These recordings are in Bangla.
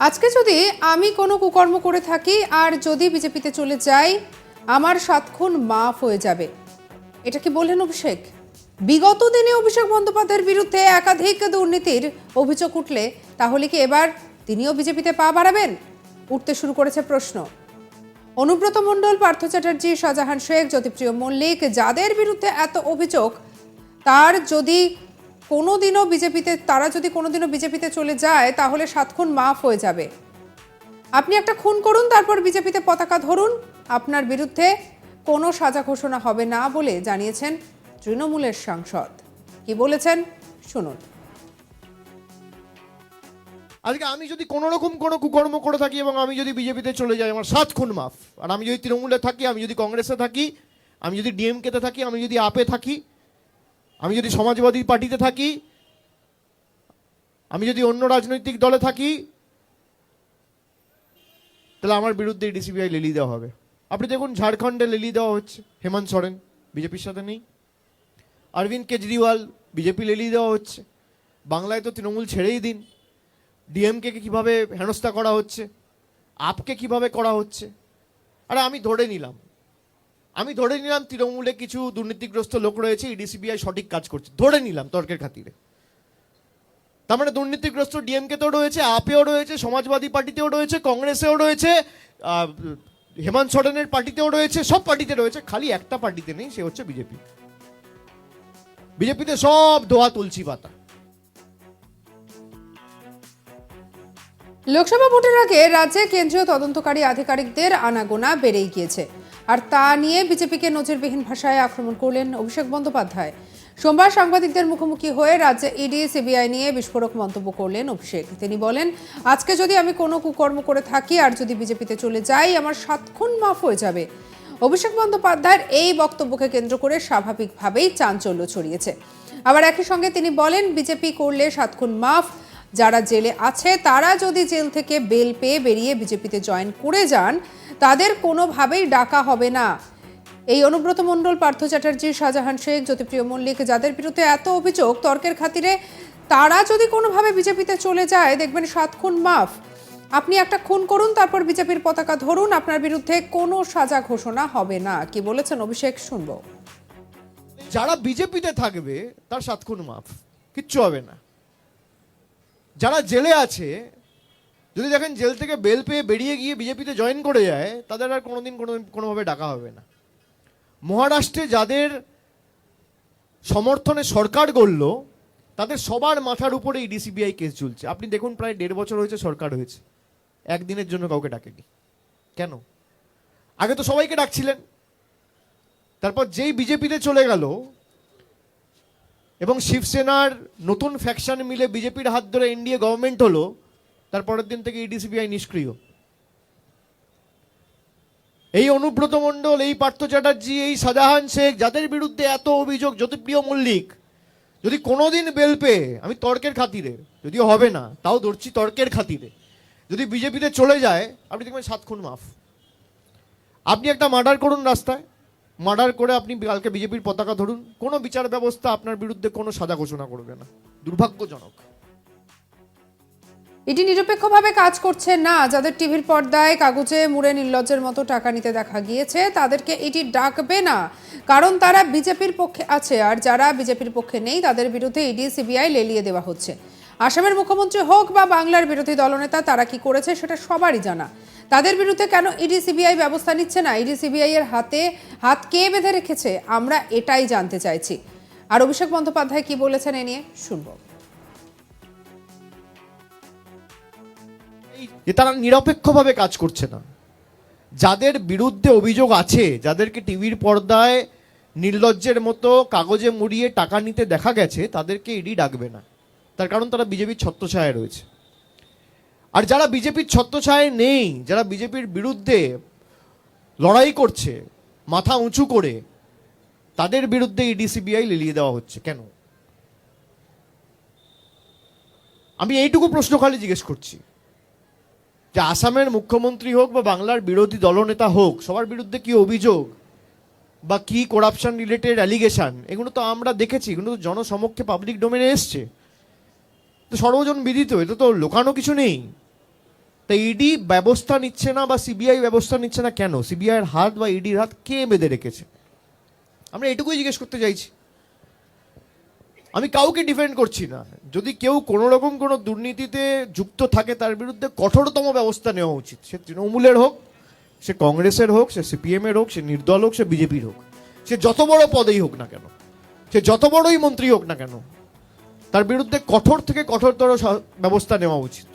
আজকে যদি আমি কোনো কুকর্ম করে থাকি আর যদি বিজেপিতে চলে যাই, আমার সাত খুন মাফ হয়ে যাবে। এটা কি বললেন অভিষেক? বিগত দিনে অভিষেক বন্দ্যোপাধ্যায়ের বিরুদ্ধে একাধিক দুর্নীতির অভিযোগ উঠলে তাহলে কি এবার তিনিও বিজেপিতে পা বাড়াবেন? উঠতে শুরু করেছে প্রশ্ন। অনুব্রত মণ্ডল, পার্থ চ্যাটার্জি, শাহজাহান শেখ, জ্যোতিপ্রিয় মল্লিক, যাদের বিরুদ্ধে এত অভিযোগ, তার যদি কোনোদিনও বিজেপিতে, তারা যদি কোনোদিনও বিজেপিতে চলে যায়, তাহলে সাত খুন মাফ হয়ে যাবে। আপনি একটা খুন করুন, তারপর বিজেপিতে পতাকা ধরুন। আপনার বিরুদ্ধে কোনো সাজা ঘোষণা হবে না বলে জানিয়েছেন তৃণমূলের সাংসদ। কি বলেছেন? শুনুন। আজকে আমি যদি কোনো রকম কোনো কুকর্ম করে থাকি এবং আমি যদি বিজেপিতে চলে যাই, আমার সাত খুন মাফ। আর আমি যদি তৃণমূলে থাকি, আমি যদি কংগ্রেসে থাকি, আমি যদি ডিএমকেতে থাকি, আমি যদি আপে থাকি আমি যদি সমাজবাদী পার্টিতে থাকি, আমি যদি অন্য রাজনৈতিক দলে থাকি, তাহলে আমার বিরুদ্ধে ডিসিবিআই লেলি দেওয়া হবে। আপনি দেখুন, ঝাড়খণ্ডে লেলি দেওয়া হচ্ছে, হেমন্ত সরেন, বিজেপির সাথে নেই। অরবিন্দ কেজরিওয়াল, বিজেপি লেলি দেওয়া হচ্ছে। বাংলায় তো তৃণমূল ছেড়েই দিন। ডিএমকে কীভাবে হেনস্থা করা হচ্ছে? আপকে কীভাবে করা হচ্ছে? আরে আমি ধরে নিলাম আমি ধরে নিলাম তৃণমূলে কিছু দুর্নীতিগ্রস্ত লোক রয়েছে ইডিসিবিআই সঠিক কাজ করছে। ধরে নিলাম তর্কের খাতিরে। তার মানে দুর্নীতিগ্রস্ত ডিএমকেতেও রয়েছে, আপেও রয়েছে, সমাজবাদী পার্টিতেও রয়েছে, কংগ্রেসেও রয়েছে হেমন্ত সোরেনের পার্টিতেও রয়েছে, সব পার্টিতে রয়েছে, খালি একটা পার্টিতে নেই, সে হচ্ছে বিজেপি। বিজেপিতে সব দোয়া তুলসী পাতা। লোকসভা ভোটের আগে রাজ্যে কেন্দ্রীয় তদন্তকারী আধিকারিকদের আনাগোনা বেড়েই গিয়েছে। আর তা নিয়ে বিজেপিকে নজিরবিহীন ভাষায় আক্রমণ করলেন অভিষেক বন্দ্যোপাধ্যায়। সোমবার সাংবাদিকদের মুখোমুখি হয়ে রাজ্যে ইডি, সিবিআই নিয়ে বিস্ফোরক মন্তব্য করলেন অভিষেক। তিনি বলেন, আজকে যদি আমি কোনো কুকর্ম করে থাকি আর যদি বিজেপিতে চলে যাই, আমার সাতক্ষণ মাফ হয়ে যাবে। অভিষেক বন্দ্যোপাধ্যায়ের এই বক্তব্যকে কেন্দ্র করে স্বাভাবিকভাবেই চাঞ্চল্য ছড়িয়েছে। আবার একই সঙ্গে তিনি বলেন, বিজেপি করলে সাতক্ষণ মাফ যারা জেলে আছে, তারা যদি জেল থেকে বেল পেয়ে বেরিয়ে বিজেপিতে জয়েন করে যান, তাদের কোনোভাবেই ডাকা হবে না। এই অনুব্রত মণ্ডল, পার্থ চ্যাটার্জি, শাহজাহান শেখ, জ্যোতিপ্রিয় মল্লিক, যাদের বিরুদ্ধে এত অভিযোগ, তর্কের খাতিরে তারা যদি কোনোভাবে বিজেপিতে চলে যায়, দেখবেন সাত খুন মাফ। আপনি একটা খুন করুন, তারপর বিজেপির পতাকা ধরুন, আপনার বিরুদ্ধে কোনো সাজা ঘোষণা হবে না। কি বলেছেন অভিষেক, শুনব। যারা বিজেপিতে থাকবে, তার সাত খুন মাফ। কিচ্ছু হবে না। যারা জেলে আছে, যদি দেখেন জেল থেকে বেল পেয়ে বেরিয়ে গিয়ে বিজেপিতে জয়েন করে যায়, তাদের আর কোনোদিন কোনো, কোনোভাবে ডাকা হবে না। মহারাষ্ট্রে যাদের সমর্থনে সরকার গড়ল, তাদের সবার মাথার উপরে এই ডিসিবিআই কেস চলছে আপনি দেখুন প্রায় দেড় বছর হয়েছে সরকার হয়েছে। একদিনের জন্য কাউকে ডাকেনি। কেন? আগে তো সবাইকে ডাকছিলেন। তারপর যেই বিজেপিতে চলে গেল এবং শিবসেনার নতুন ফ্যাকশন মিলে বিজেপির হাত ধরে এনডিএ গভর্নমেন্ট হলো তারপরের দিন থেকে ইডিসিবিআই নিষ্ক্রিয়। এই অনুব্রত মণ্ডল, এই পার্থ চ্যাটার্জি, এই শাহজাহান শেখ, যাদের বিরুদ্ধে এত অভিযোগ, জ্যোতিপ্রিয় মল্লিক, যদি কোনোদিন বেল পেয়ে, আমি তর্কের খাতিরে, যদিও হবে না, তাও ধরছি তর্কের খাতিরে, যদি বিজেপিতে চলে যায়, আপনি দেখবেন সাত খুন মাফ। আপনি একটা মার্ডার করুন রাস্তায় মার্ডার করে আপনি কালকে বিজেপির পতাকা ধরুন, কোনো বিচার ব্যবস্থা আপনার বিরুদ্ধে কোনো সাজা ঘোষণা করবে না। দুর্ভাগ্যজনক। এটি নিরপেক্ষভাবে কাজ করছে না। যাদের টিভির পর্দায় কাগজে মুড়ে নির্লজ্জের মতো টাকা নিতে দেখা গিয়েছে, তাদেরকে এটি ডাকবে না। কারণ তারা বিজেপির পক্ষে আছে, আর যারা বিজেপির পক্ষে নেই, তাদের বিরুদ্ধে ইডি, সিবিআই লেলিয়ে দেওয়া হচ্ছে। আসামের মুখ্যমন্ত্রী হোক বা বাংলার বিরোধী দলনেতা, তারা কি করেছে সেটা সবারই জানা। তাদের বিরুদ্ধে কেন ইডি সিবিআই ব্যবস্থা নিচ্ছে না? ইডি সিবিআই এর হাতে হাত কে বেঁধে রেখেছে? আমরা এটাই জানতে চাইছি। আর অভিষেক বন্দ্যোপাধ্যায় কি বলেছেন এ নিয়ে শুনব। যে তারা নিরপেক্ষভাবে কাজ করছে না। যাদের বিরুদ্ধে অভিযোগ আছে, যাদেরকে টিভির পর্দায় নির্লজ্জের মতো কাগজে মুড়িয়ে টাকা নিতে দেখা গেছে, তাদেরকে ইডি ডাকবে না। তার কারণ তারা বিজেপির ছত্রছায়ায় রয়েছে। আর যারা বিজেপির ছত্রছায়ায় নেই, যারা বিজেপির বিরুদ্ধে লড়াই করছে, মাথা উঁচু করে, তাদের বিরুদ্ধে ইডি, সিবিআই লিলিয়ে দেওয়া হচ্ছে, কেন? আমি এইটুকু প্রশ্ন খালি জিজ্ঞেস করছি। যে আসামের মুখ্যমন্ত্রী হোক বা বাংলার বিরোধী দলনেতা হোক, সবার বিরুদ্ধে কি অভিযোগ বা কি করাপশন রিলেটেড অ্যালিগেশন এগুলো তো আমরা দেখেছি, এগুলো তো জনসমক্ষে পাবলিক ডোমেনে এসছে। তো সর্বজন বিদিত এটা তো লোকানো কিছু নেই। তা ইডি ব্যবস্থা নিচ্ছে না বা সিবিআই ব্যবস্থা নিচ্ছে না কেন? সিবিআই এর হাত বা ইডির হাত কে বেঁধে রেখেছে? আমরা এটুকুই জিজ্ঞেস করতে চাইছি। আমি কাউকে ডিফেন্ড করছি না। যদি কেউ কোনো রকম কোনো দুর্নীতিতে যুক্ত থাকে তার বিরুদ্ধে কঠোরতম ব্যবস্থা নেওয়া উচিত। সে তৃণমূলের হোক, সে কংগ্রেসের হোক, সে সিপিএম এর হোক, সে নির্দল হোক, সে বিজেপির হোক, সে যত বড় পদেই হোক না কেন, সে যত বড়ই মন্ত্রী হোক না কেন, তার বিরুদ্ধে কঠোর থেকে কঠোরতর ব্যবস্থা নেওয়া উচিত।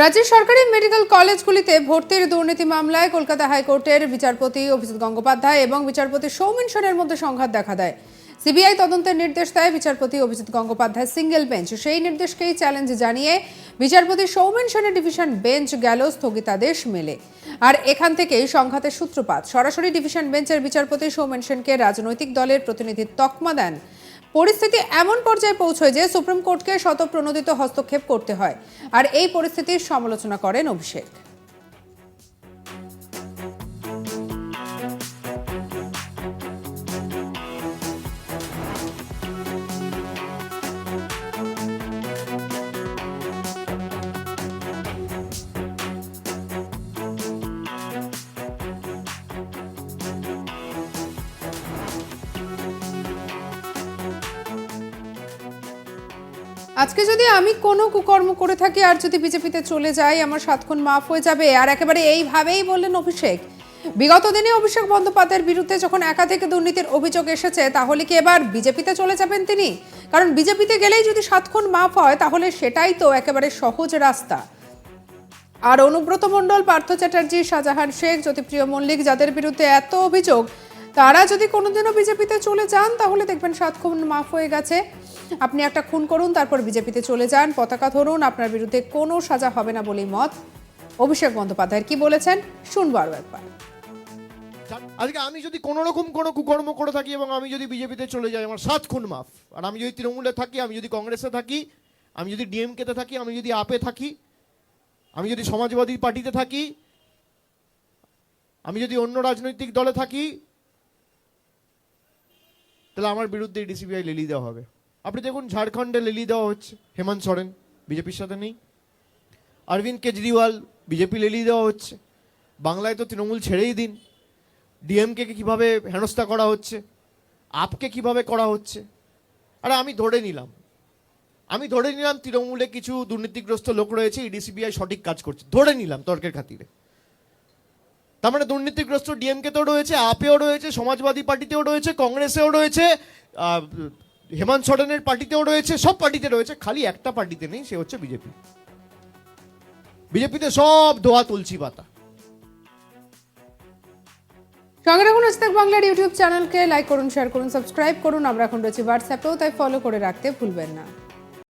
রাজ্যের সরকারি মেডিকেল কলেজগুলিতে ভর্তির দুর্নীতি মামলায় কলকাতা হাইকোর্টের বিচারপতি অভিজিৎ গঙ্গোপাধ্যায় এবং বিচারপতি সৌমেন সেনের মধ্যে সংঘাত দেখা দেয়। সিবিআই তদন্তের নির্দেশ দেয় বিচারপতি অভিজিৎ গঙ্গোপাধ্যায় সিঙ্গেল বেঞ্চ। সেই নির্দেশকেই চ্যালেঞ্জ জানিয়ে বিচারপতি সৌমেন সেনের ডিভিশন বেঞ্চ গেল স্থগিতাদেশ মেলে। আর এখান থেকেই সংঘাতের সূত্রপাত। সরাসরি ডিভিশন বেঞ্চের বিচারপতি সৌমেন সেনকে রাজনৈতিক দলের প্রতিনিধির তকমা দেন পরিস্থিতি এমন পর্যায়ে পৌঁছয় যে সুপ্রিম কোর্টকে শতপ্রণোদিত হস্তক্ষেপ করতে হয়। আর এই পরিস্থিতির সমালোচনা করেন অভিষেক। আজকে যদি আমি কোনো কুকর্ম করে থাকি আর যদি বিজেপিতে চলে যাই, আমার সাতক্ষণ মাফ হয়ে যাবে। আর একেবারে এইভাবেই বললেন অভিষেক। বিগত দিনে অভিষেক বন্দ্যোপাধ্যায়ের বিরুদ্ধে যখন একাধিক দুর্নীতির অভিযোগ এসেছে, তাহলে কি এবার বিজেপিতে চলে যাবেন তিনি? কারণ বিজেপিতে গেলেই যদি সাতক্ষণ মাফ হয়, তাহলে সেটাই তো একেবারে সহজ রাস্তা। আর অনুব্রত মণ্ডল, পার্থ চ্যাটার্জি, শাহজাহান শেখ, জ্যোতিপ্রিয় মল্লিক যাদের বিরুদ্ধে এত অভিযোগ, তারা যদি কোনোদিনও বিজেপিতে চলে যান, তাহলে দেখবেন সাতক্ষণ মাফ হয়ে গেছে। আপনি একটা খুন করুন, তারপর বিজেপিতে চলে যান, পতাকা ধরুন, আপনার বিরুদ্ধে কোনো সাজা হবে না বলেই মত। অভিষেক বন্দ্যোপাধ্যায়ের কি বলেছেন? শুনব আরও একবার। আজকে আমি যদি কোনো রকম কোনো কুকর্ম করে থাকি এবং আমি যদি বিজেপিতে চলে যাই, আমার সাত খুন মাফ। আর আমি যদি তৃণমূলে থাকি, আমি যদি কংগ্রেসে থাকি, আমি যদি ডিএমকেতে থাকি, আমি যদি আপে থাকি, আমি যদি সমাজবাদী পার্টিতে থাকি, আমি যদি অন্য রাজনৈতিক দলে থাকি, তাহলে আমার বিরুদ্ধে ডিসিবিআই লেলি দেওয়া হবে। আপনি দেখুন ঝাড়খণ্ডে লেলি দেওয়া হচ্ছে, হেমন্ত সরেন, বিজেপির সাথে নেই। অরবিন্দ কেজরিওয়াল, বিজেপি লেলি দেওয়া হচ্ছে। বাংলায় তো তৃণমূল ছেড়েই দিন। ডিএমকে কীভাবে হেনস্থা করা হচ্ছে? আপকে কীভাবে করা হচ্ছে? আরে আমি ধরে নিলাম। আমি ধরে নিলাম তৃণমূলে কিছু দুর্নীতিগ্রস্ত লোক রয়েছে ইডিসিবিআই সঠিক কাজ করছে। ধরে নিলাম তর্কের খাতিরে। তার মানে দুর্নীতিগ্রস্ত ডিএমকে তেও রয়েছে, আপেও রয়েছে, সমাজবাদী পার্টিতেও রয়েছে, কংগ্রেসেও রয়েছে হেমন্ত সরেনের পার্টিতেও রয়েছে, সব পার্টিতে রয়েছে, খালি একটা পার্টিতে নেই, সে হচ্ছে বিজেপি। বিজেপিতে সব ধোয়া তুলসী পাতা। সঙ্গে রাখুন আজতাক বাংলার ইউটিউব চ্যানেলকে লাইক করুন শেয়ার করুন সাবস্ক্রাইব করুন, আমরা এখন রয়েছি হোয়াটসঅ্যাপেও তাই ফলো করে রাখতে ভুলবেন না।